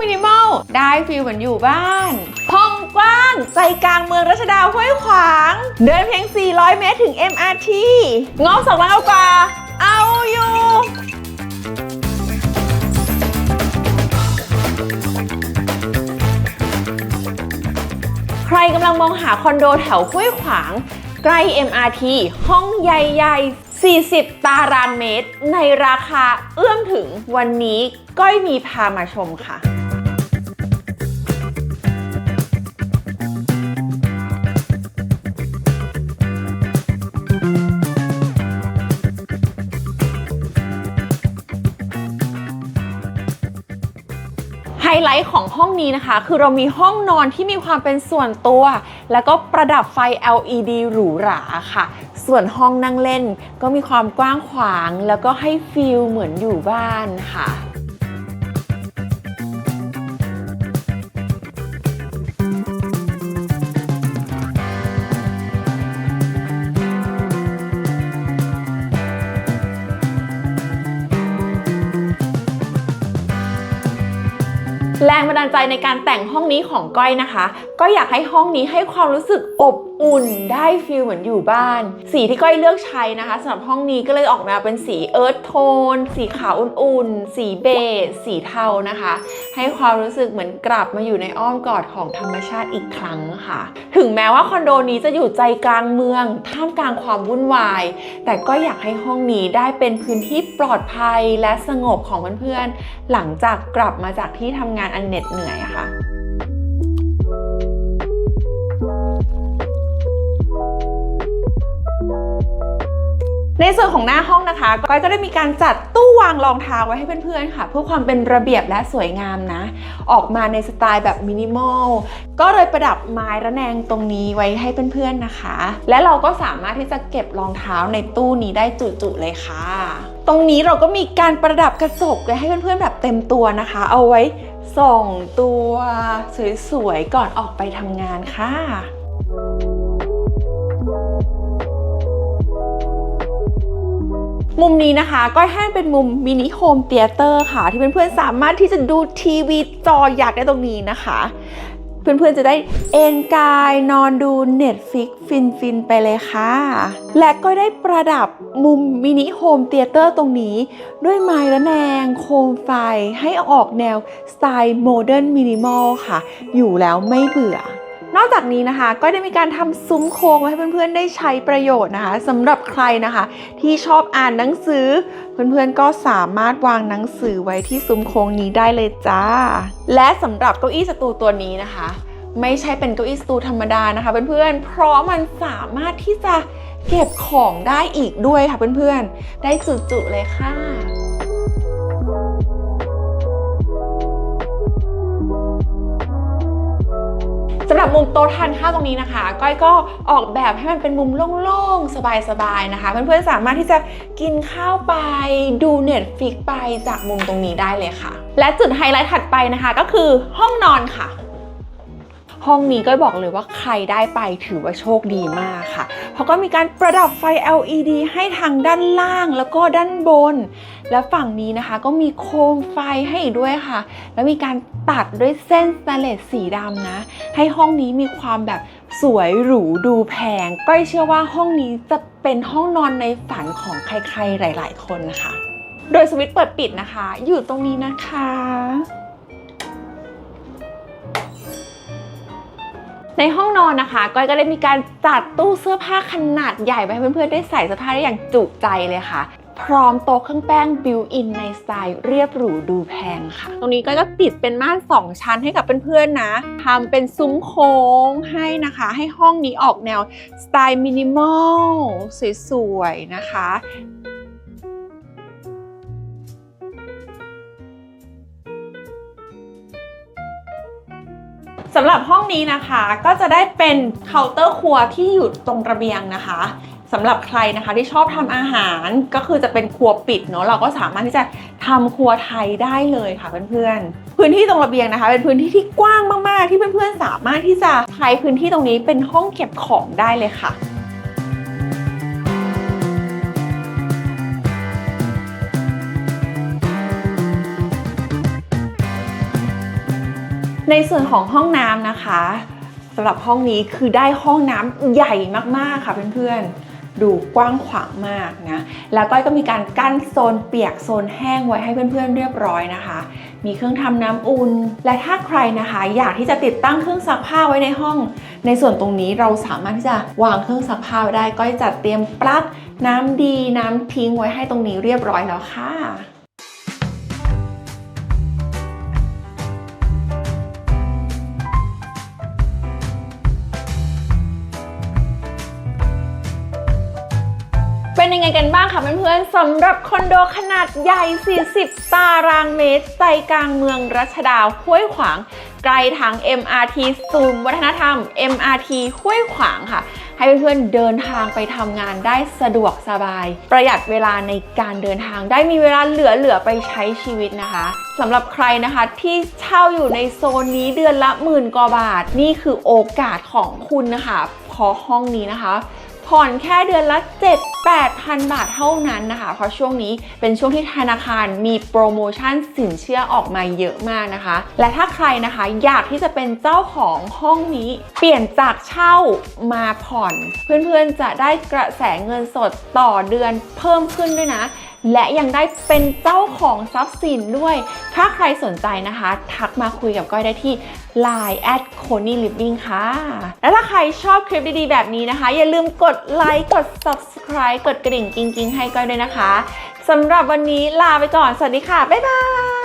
มินิมอลได้ฟีลเหมือนอยู่บ้านห้องกว้างใจกลางเมืองรัชดาห้วยขวาง เดินเพียง 400 เมตรถึง MRT งบสองล้านกว่า เอาอยู่ใครกำลังมองหาคอนโดแถวห้วยขวาง ใกล้ MRT ห้องใหญ่ ๆ 40 ตารางเมตร ในราคาเอื้อมถึงวันนี้ก้อยมีพามาชมค่ะ ไฮไลท์ของห้องนี้นะคะ คือเรามีห้องนอนที่มีความเป็นส่วนตัว แล้วก็ประดับไฟ LED หรูหราค่ะ ส่วนห้องนั่งเล่นก็มีความกว้างขวาง แล้วก็ให้ฟีลเหมือนอยู่บ้านค่ะ แรงบันดาลใจในการแต่งห้องนี้ของก้อยนะคะ ก็อยากให้ห้องนี้ให้ความรู้สึกอบอุ่นได้ฟีลเหมือนอยู่บ้าน สีที่ก้อยเลือกใช้นะคะสำหรับห้องนี้ก็เลยออกมาเป็นสีเอิร์ธโทน สีขาวอุ่นๆ สีเบจสีเทานะคะ ให้ความรู้สึกเหมือนกลับมาอยู่ในอ้อมกอดของธรรมชาติอีกครั้งค่ะ ถึงแม้ว่าคอนโดนี้จะอยู่ใจกลางเมือง ท่ามกลางความวุ่นวาย แต่ก็อยากให้ห้องนี้ได้เป็นพื้นที่ปลอดภัยและสงบของเพื่อนๆหลังจากกลับมาจากที่ทำงานอันเหน็ดเหนื่อยค่ะในส่วนของหน้าห้องนะคะก้อยก็ได้มีการจัดตู้วางรองเท้าไว้ให้เพื่อนๆค่ะ เพื่อความเป็นระเบียบและสวยงามนะ ออกมาในสไตล์แบบมินิมอลก็เลยประดับไม้ระแนงตรงนี้ไว้ให้เพื่อนๆนะคะ และเราก็สามารถที่จะเก็บรองเท้าในตู้นี้ได้จุๆเลยค่ะ ตรงนี้เราก็มีการประดับกระจกไว้ให้เพื่อนๆแบบเต็มตัวนะคะ เอาไว้ ส่องตัวสวยๆก่อนออกไปทำงานค่ะมุมนี้นะคะก็ให้เป็นมุมมินิโฮมเตียเตอร์ค่ะ ที่เพื่อนๆสามารถที่จะดูทีวีจอยักษ์ได้ตรงนี้นะคะ เพื่อนๆจะได้เอนกายนอนดู Netflix ฟินๆไปเลยค่ะ และก็ได้ประดับมุมมินิโฮมเตียเตอร์ตรงนี้ ด้วยไม้ระแนงโคมไฟให้ออกแนวสไตล์โมเดิร์นมินิมอลค่ะ อยู่แล้วไม่เบื่อ นอกจากนี้นะคะก็ได้มีการทำซุ้มโค้งไว้ให้เพื่อนๆได้ใช้ประโยชน์นะคะสำหรับใครนะคะ ที่ชอบอ่านหนังสือ เพื่อนๆก็สามารถวางหนังสือไว้ที่ซุ้มโค้งนี้ได้เลยจ้า และสำหรับเก้าอี้สตูตัวนี้นะคะ ไม่ใช่เป็นเก้าอี้สตูธรรมดานะคะเพื่อนๆเพราะมันสามารถที่จะเก็บของได้อีกด้วยค่ะเพื่อนๆ ได้จุๆเลยค่ะ สำหรับมุมโต๊ะทานข้าวตรงนี้นะคะ ก้อยก็ออกแบบให้มันเป็นมุมโล่งๆ สบายๆนะคะ เพื่อนๆสามารถที่จะกินข้าวไปดูเน็ตฟิกไปจากมุมตรงนี้ได้เลยค่ะ และจุดไฮไลท์ถัดไปนะคะก็คือห้องนอนค่ะ ห้องนี้ก็บอกเลยว่าใครได้ไปถือว่าโชคดีมากค่ะ เพราะก็มีการประดับไฟ LED ให้ทางด้านล่างแล้วก็ด้านบน และฝั่งนี้นะคะก็มีโคมไฟให้อีกด้วยค่ะ แล้วมีการตัดด้วยเส้นสแตนเลสสีดำนะ ให้ห้องนี้มีความแบบสวยหรูดูแพงก้อยเชื่อว่าห้องนี้จะเป็นห้องนอนในฝันของใครๆหลาย ๆ คนนะคะ โดยสวิตช์เปิดปิดนะคะ อยู่ตรงนี้นะคะ ในห้องนอนนะคะก้อยก็ได้มีการจัดตู้เสื้อผ้าขนาดใหญ่ไว้ให้เพื่อนๆได้ใส่เสื้อผ้าได้อย่างจุใจเลยค่ะพร้อมโต๊ะเครื่องแป้งบิวอินในสไตล์เรียบหรูดูแพงค่ะ ตรงนี้ก็จะติดเป็นม่านสองชั้นให้กับเพื่อนๆนะทำเป็นซุ้มโค้งให้นะคะ ให้ห้องนี้ออกแนวสไตล์มินิมอลสวยๆนะคะำหรับห้องนี้นะคะก็จะได้เป็นเคาน์เตอร์ครัวที่อยู่ตรงระเบียงนะคะสำหรับใครนะคะที่ชอบทำอาหารก็คือจะเป็นครัวปิดเนาะเราก็สามารถที่จะทำครัวไทยได้เลยค่ะเพื่อนๆ พื้นที่ตรงระเบียงนะคะ เป็นพื้นที่ที่กว้างมากๆ ที่เพื่อนๆสามารถที่จะใช้พื้นที่ตรงนี้เป็นห้องเก็บของได้เลยค่ะ ในส่วนของห้องน้ำนะคะสำหรับห้องนี้คือได้ห้องน้ำใหญ่มากๆค่ะเพื่อนๆ ดูกว้างขวางมากนะ แล้วก็ก็มีการกั้นโซนเปียกโซนแห้งไว้ให้เพื่อนๆ เรียบร้อยนะคะ มีเครื่องทำน้ำอุ่น และถ้าใครนะคะ อยากที่จะติดตั้งเครื่องซักผ้าไว้ในห้อง ในส่วนตรงนี้เราสามารถที่จะวางเครื่องซักผ้าไว้ได้ก็จะเตรียมปลั๊กน้ำดีน้ำทิ้งไว้ให้ตรงนี้เรียบร้อยแล้วค่ะ เป็นยังไงกันบ้างคะเพื่อนๆสำหรับคอนโดขนาดใหญ่ 40 ตารางเมตร ใจกลางเมืองรัชดาห้วยขวาง ไกลทาง MRT ศูนย์วัฒนธรรม MRT ห้วยขวางค่ะ ให้เพื่อนๆเดินทางไปทำงานได้สะดวกสบาย ประหยัดเวลาในการเดินทางได้มีเวลาเหลือๆไปใช้ชีวิตนะคะสำหรับใครนะคะที่เช่าอยู่ในโซนนี้เดือนละหมื่นกว่าบาท นี่คือโอกาสของคุณนะคะเพราะห้องนี้นะคะ ผ่อนแค่เดือนละ 7-8,000 บาทเท่านั้นนะคะ เพราะช่วงนี้เป็นช่วงที่ธนาคารมีโปรโมชั่นสินเชื่อออกมาเยอะมากนะคะ และถ้าใครนะคะอยากที่จะเป็นเจ้าของห้องนี้ เปลี่ยนจากเช่ามาผ่อน เพื่อนๆจะได้กระแสเงินสดต่อเดือนเพิ่มขึ้นด้วยนะ และยังได้เป็นเจ้าของทรัพย์สินด้วย ถ้าใครสนใจนะคะ ทักมาคุยกับก้อยได้ที่ Line at c o n y Living ค่ะ และถ้าใครชอบคลิปดีๆ แบบนี้นะคะ อย่าลืมกดไลค์กด subscribe กดกระดิ่งกิ๊งๆ ให้ก้อยด้วยนะคะสำหรับวันนี้ลาไปก่อน สวัสดีค่ะ บ๊ายบาย